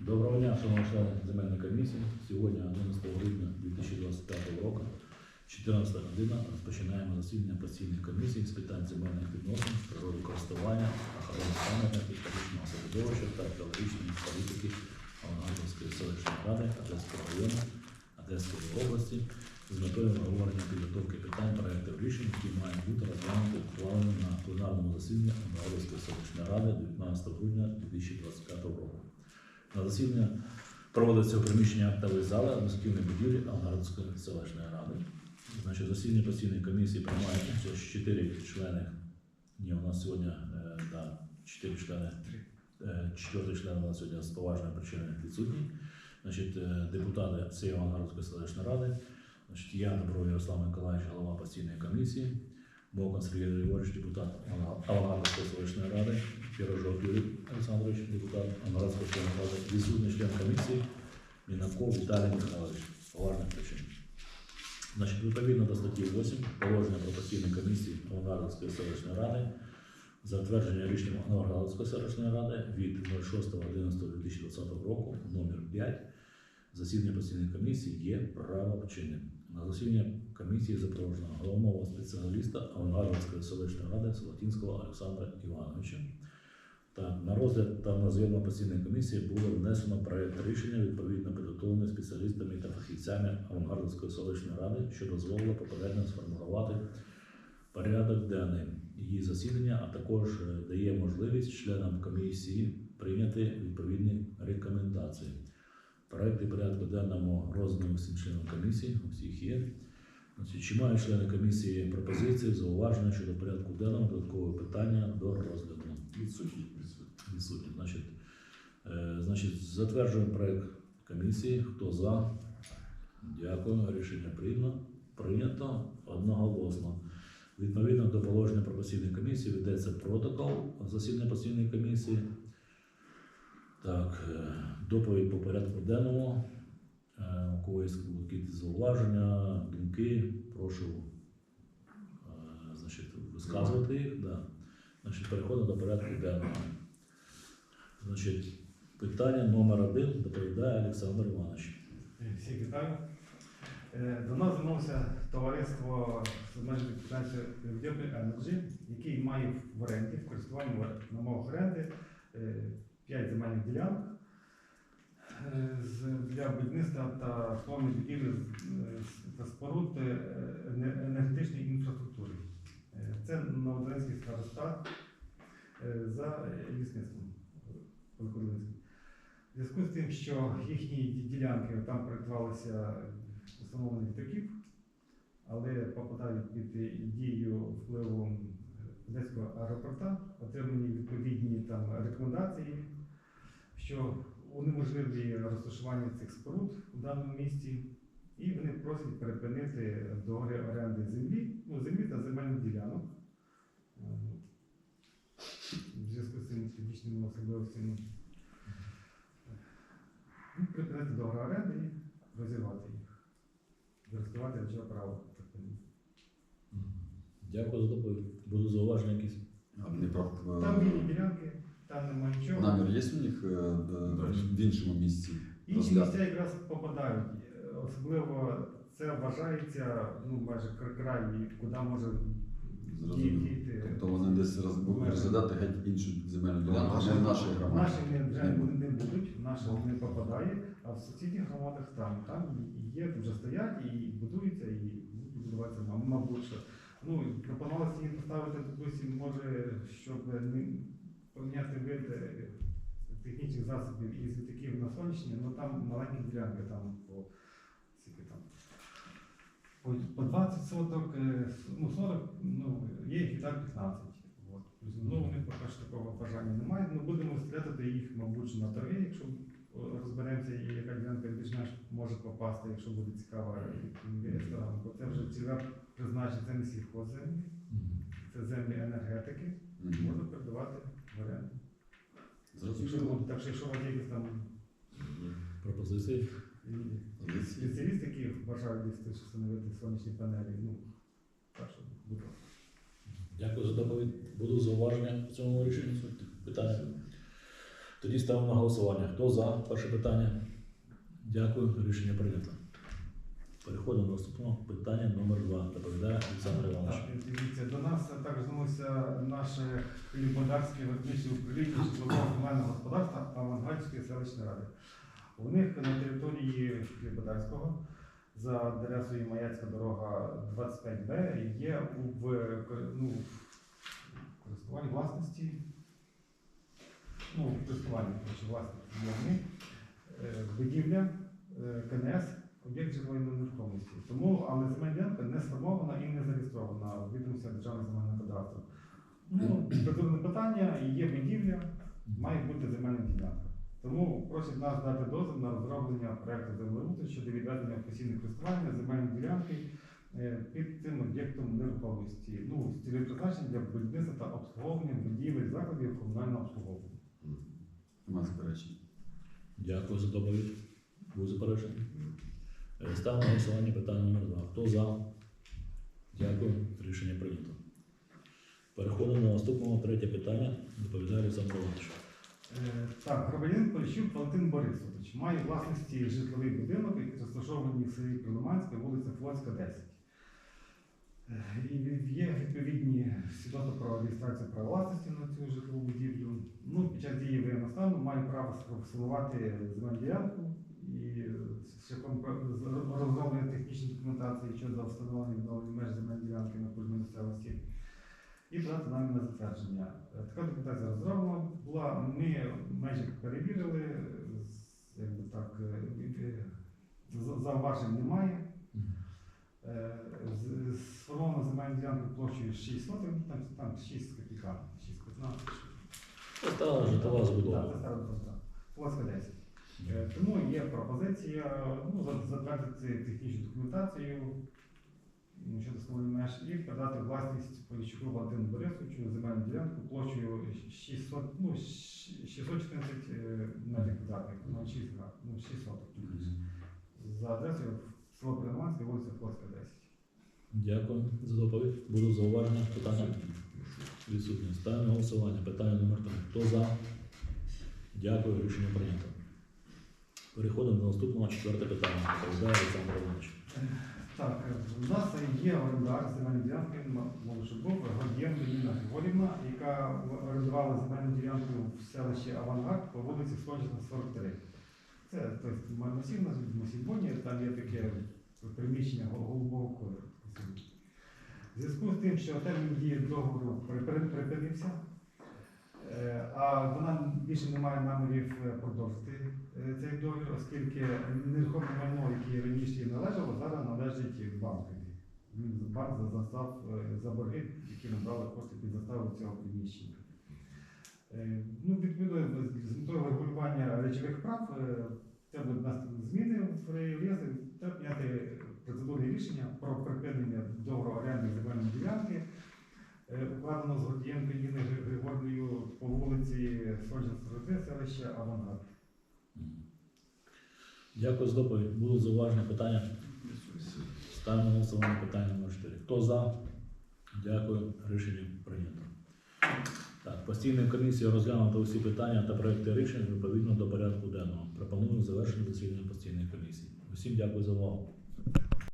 Доброго дня, шановні члени земельної комісії. Сьогодні 11 грудня 2025 року, 14 година, розпочинаємо засідання постійної комісії з питань земельних відносин, природокористування, охорони пам'яток, історичного середовища та екологічної політики Авангардовської селищної ради Одеського району Одеської області з метою обговорення підготовки питань проєктів рішень, які мають бути розглянуті ухвалені на пленарному засіданні Авангардовської селищної ради 19 грудня 2025 року. На засідання проводиться у приміщенні актової зали адміністративної будівлі Авангардської селищної ради. Значить, засідання постійної комісії приймають участь 4 члени. Ні, у нас сьогодні е, да, 4 члени. Е, Четвертий член у нас сьогодні з поважної причини відсутній. Значить, е, депутати цієї Авангардської селищної ради. Значить, я Добров Ярослав Миколаївич, голова постійної комісії. Бокон Сергій Григорович, депутат Авангардської селищної ради. Пірожок Юрій Олександрович, депутат Амарадської член ради, відсутній член комісії Мінаков Віталій Михайлович. Поважних причин. Значить, відповідно до статті 8 положення про постійні комісії Авангардської селищної ради, затвердження рішення Авангардської селищної ради від 06.11.2020 року, номер 5, засідання постійної комісії є правочинним. На засідання комісії запрошено головного спеціаліста Авангардської селищної ради Солотінського Олександра Івановича. Так, на розгляд та на зйомну постійної комісії було внесено проект рішення відповідно підготовлений спеціалістами та фахівцями Авангардської селищної ради, що дозволило попередньо сформувати порядок денний її засідання, а також е, дає можливість членам комісії прийняти відповідні рекомендації. Проекти порядку денному роздані всім членам комісії, у всіх є. Чи мають члени комісії пропозиції, зауваження щодо порядку денного, додаткове питання до розгляду? Відсутні. Відсутні. Значить, е, значить, затверджуємо проект комісії. Хто за? Дякую. Рішення прийнято. Прийнято одноголосно. Відповідно до положення про постійної комісії ведеться протокол засідання постійної комісії. Так, е, доповідь по порядку денному. Е, У когось якісь зауваження, думки, прошу е, значить, висказувати їх. Да. Значить, переходимо до порядку денного. Значить, питання номер один доповідає Олександр Іванович. Всіх вітаю. Е, До нас звернувся товариство з обмеженою Energy, який має в оренді, в користуванні на мовах оренди 5 земельних ділянок е, для будівництва та обслуговування будівлі та споруд е, енергетичної інфраструктури. Е, Це Новодолинський старостат е, за лісництвом Великодолинським. В зв'язку з тим, що їхні ділянки там проєктувалися встановлення літаків, але попадають під дію впливу Одеського аеропорта, отримані відповідні там рекомендації, що унеможливлює розташування цих споруд у даному місці, і вони просять перепинити договір оренди землі, ну, землі та земельних ділянок. Е, В зв'язку з цими фізичними особливостями Ну, припинити договір оренди і розірвати їх. Користувати речове право. Дякую за доповідь. Будуть зауваження якісь? А не про Там вільні ділянки, там немає нічого. намір є у них е, е, в іншому місці. Інші місця якраз попадають. Особливо це вважається ну, майже кр- куди може Зрозуміло. діти. Тобто вони десь роз- будуть розглядати геть іншу земельну ділянку, не в нашій громаді. Наші не, вже не будуть, наші не попадає, а в сусідніх громадах там. Там є, вже стоять і будуються, і будуть будуватися, мабуть, що. Ну, і пропонувалося їм поставити, допустим, може, щоб не поміняти вид е, технічних засобів із літаків на сонячні, ну там маленькі ділянки, там по скільки там. По, по 20 соток, е, ну 40, ну, є гектар 15. От. Ну, вони поки що такого бажання немає. Ну, будемо стріляти їх, мабуть, на торги, якщо розберемося, і яка ділянка більш-менш може попасти, якщо буде цікава інвесторам. Бо це вже цільове призначення, це не сільхозземлі, це землі енергетики, можна. Зрозуміло. Так що якщо у вас є якісь там Пропозиції? Позиції. спеціалісти, які бажають десь встановити сонячні панелі, ну, так що, будь ласка. Дякую за доповідь. Буду зауваження в цьому рішенні? Питання? Тоді ставимо на голосування. Хто за перше питання? Дякую. Рішення прийнято. Переходимо до наступного питання номер два. Доповідає Олександр Іванович. Так, дивіться, до нас також звернувся наше Хлібодарське виробниче управління житлового комунального господарства Авангардської селищної ради. У них на території Хлібодарського за адресою Маяцька дорога 25Б є у в, ну, в користуванні власності. Ну, в користуванні власності е, будівля е, КНС об'єкт житлової нерухомості. Тому, але земельна ділянка не сформована і не зареєстрована в відомості Державного земельного кадастру. Ну, процедурне питання, є будівля, має бути земельна ділянка. Тому просять нас дати дозвіл на розроблення проекту землеустрою щодо відведення в постійне користування земельної ділянки е, під цим об'єктом нерухомості. Ну, з цільовим призначенням для будівництва та обслуговування будівель закладів комунального обслуговування. Нема заперечень. Дякую за доповідь. Будь заперечення? Ставимо на голосування питання номер два. Хто за? Дякую. Рішення прийнято. Переходимо до наступного третє питання. Доповідає Олександр Іванович. Е, Так, громадянин Поліщук Валентин Борисович має власності житловий будинок, який розташований в селі Прилиманське, вулиця Флотська, 10. Е, І є відповідні свідоцтва про реєстрацію права власності на цю житлову будівлю. Ну, під час дії воєнного стану має право сформувати земельну ділянку і шляхом розроблення технічної документації щодо встановлення відновлення меж земельної ділянки на кожній місцевості і подати нам на затвердження. Е, Така документація розроблена була. Ми межі перевірили, якби так, е, зауважень немає. Е, Сформована земельна ділянка площею 6 сотень, там, там 6 копійка, 6 15. Це та житлова Так, це стара просто. Плоска 10. Е, Тому є пропозиція ну, затвердити технічну документацію щодо встановлення меж і передати власність Поліщуку Валентину Борисовичу земельну ділянку площею 600, ну, 614 е, метрів квадратних, ну, 6, га, ну, 600. За адресою село Прилиманське, вулиця Плоска 10. Дякую за доповідь. Будуть зауваження, питання відсутні. Ставимо голосування. Питання номер три. Хто за? Дякую. Рішення прийнято. Переходимо до наступного четверте питання. Доповідає Олександр Іванович. Так, е, у нас є орендар земельної ділянки, щоб був Гордієнко Григорівна, яка орендувала земельну ділянку в селищі Авангард по вулиці Сходжена, 43. Це тобто, масивна, масівбоні, там є таке приміщення голубого кольору. В зв'язку з тим, що термін дії договору при- при- припинився, е, а вона більше не має намірів е, продовжити договір, оскільки нерухоме майно, яке раніше їй належало, зараз належить банкові. Він банк за- застав е, за борги, які набрали кошти під заставу цього приміщення. Е, Ну, відповідно, з метою регулювання речових прав е, буде внести зміни в реєстр та прийняти процедурне рішення про припинення договору оренди земельної ділянки, укладено з Гордієнко Ніни Григорівною по вулиці Соджан 43, селище Авангард. Дякую за доповідь. Будуть зауваження, питання. Ставимо голосування питання номер 4. Хто за? Дякую. Рішення прийнято. Так, постійна комісія розглянула усі питання та проекти рішень відповідно до порядку денного. Пропоную завершити засідання постійної комісії. Усім дякую за увагу.